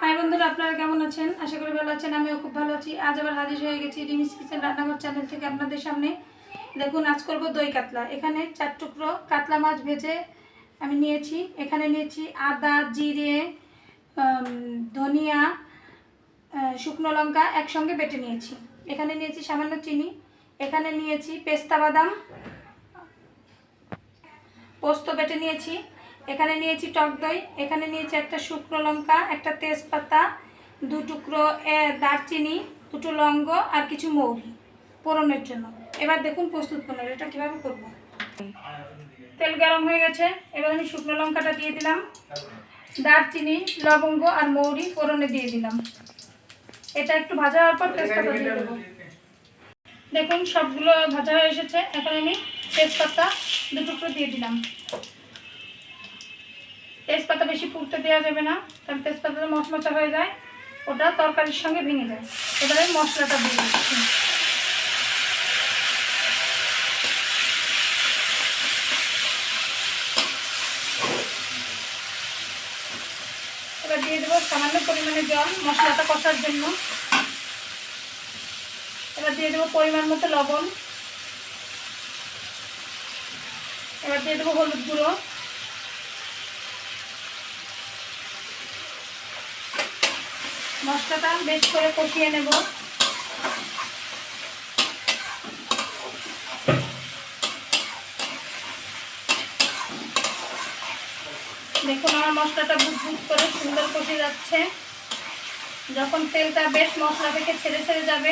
High বন্ধুরা, আপনারা কেমন আছেন? আশা করি ভালো আছেন, আমিও খুব ভালো আছি। আজ আবার হাজির হয়ে গেছি রিমিস কিচেন রান্নাঘর চ্যানেল থেকে আপনাদের সামনে। দেখুন, আজ করব দই কাতলা। এখানে চার টুকরো কাতলা মাছ ভেজে আমি নিয়েছি। এখানে নিয়েছি আদা, জিরে ধনিয়া শুকনো লঙ্কা একসঙ্গে বেটে নিয়েছি। এখানে নিয়েছি সামান্য চিনি। এখানে নিয়েছি পেস্তা বাদাম। পোস্ত বেটে নিয়েছি। এখানে নিয়েছি টক দই, এখানে নিয়েছি একটা শুকনো লঙ্কা, একটা তেজপাতা, দু টুকরো দারচিনি, দুটো লঙ্গ আর কিছু মৌরি পোড়নের জন্য। এবার দেখুন প্রস্তুত করুন এটা কীভাবে করব। তেল গরম হয়ে গেছে, এবার আমি শুকনো লঙ্কাটা দিয়ে দিলাম। দারচিনি, লবঙ্গ আর মৌরি পোড়নে দিয়ে দিলাম। এটা একটু ভাজা হওয়ার পর তেজপাতা দিয়ে দেবো দেখুন সবগুলো ভাজা হয়ে এসেছে, এখন আমি তেজপাতা দু টুকরো দিয়ে দিলাম। তেজপাতা বেশি পুড়তে দেওয়া যাবে না, কারণ তেজপাতাটা মচমচা হয়ে যায়, ওটা তরকারির সঙ্গে ভেঙে যায়। এবারে মশলাটা দিয়ে এবার দিয়ে দেবো সামান্য পরিমাণে জল মশলাটা কষার জন্য। এবার দিয়ে দেবো পরিমাণ মতো লবণ। এবার দিয়ে দেবো হলুদ গুঁড়ো। মশলাটা বেশ করে কষিয়ে নেব। দেখুন, আমার মশলাটা বুট করে সুন্দর কষে যাচ্ছে। যখন তেলটা বেশ মশলা থেকে ছেড়ে ছেড়ে যাবে,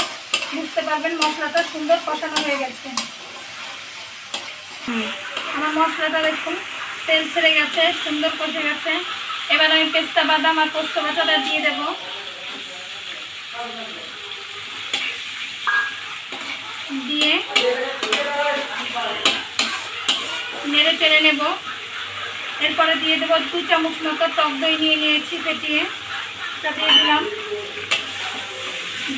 বুঝতে পারবেন মশলাটা সুন্দর কষানো হয়ে গেছে। আমার মশলাটা দেখুন, তেল ছেড়ে গেছে, সুন্দর কষে গেছে। এবার আমি পেস্তা, বাদাম আর পোস্ত বাটাটা দিয়ে দেব। দিয়ে নেড়ে চেড়ে নেব। এরপরে দিয়ে দেবো দু চামচ মতো টক দই নিয়ে নিয়েছি ফেটিয়ে। তা দিয়ে দিলাম।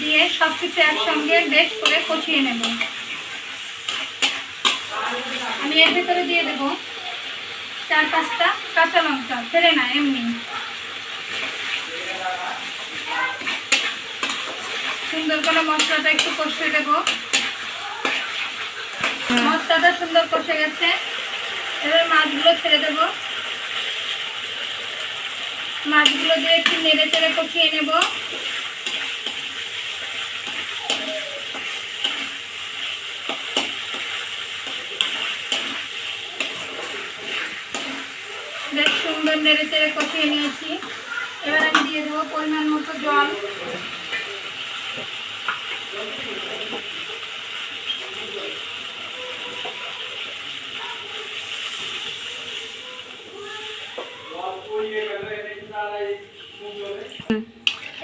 দিয়ে সব কিছু একসঙ্গে বেশ করে কষিয়ে নেব। আমি এর ভেতরে দিয়ে দেব চার পাঁচটা কাঁচা লঙ্কা ফেলে না, এমনি। সুন্দর করে মশলাটা একটু কষে দেব মশলাটা সুন্দর কষে গেছে। এবার মাছগুলো ছেড়ে দেব। মাছগুলো দিয়ে একটু নেড়ে চেড়ে কষিয়ে নেব। বেশ সুন্দর নেড়ে চেড়ে কষিয়ে নিয়েছি। এবার আমি দিয়ে দেবো পরিমাণ মতো জল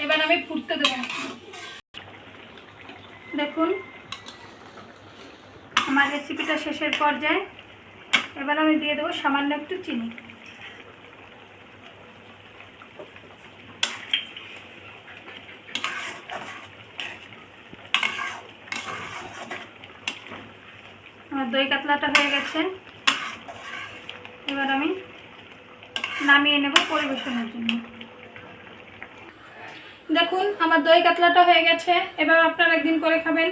এবার আমি ফুটতে দেবো দেখুন, আমার রেসিপিটা শেষের পর্যায়ে। এবার আমি দিয়ে দেবো সামান্য একটু চিনি। আমার দই কাতলাটা হয়ে গেছে। এবার আমি নামিয়ে নেব পরিবেশনের জন্য। দেখুন, আমার দই কাতলাটা হয়ে গেছে। এবার আপনারা একদিন করে খাবেন।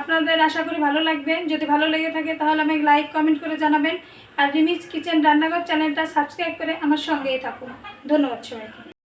আপনাদের আশা করি ভালো লাগবে। যদি ভালো লেগে থাকে, তাহলে আমাকে লাইক কমেন্ট করে জানাবেন। আর রিমিজ কিচেন রান্নাঘর চ্যানেলটা সাবস্ক্রাইব করে আমার সঙ্গেই থাকুন। ধন্যবাদ সবাইকে।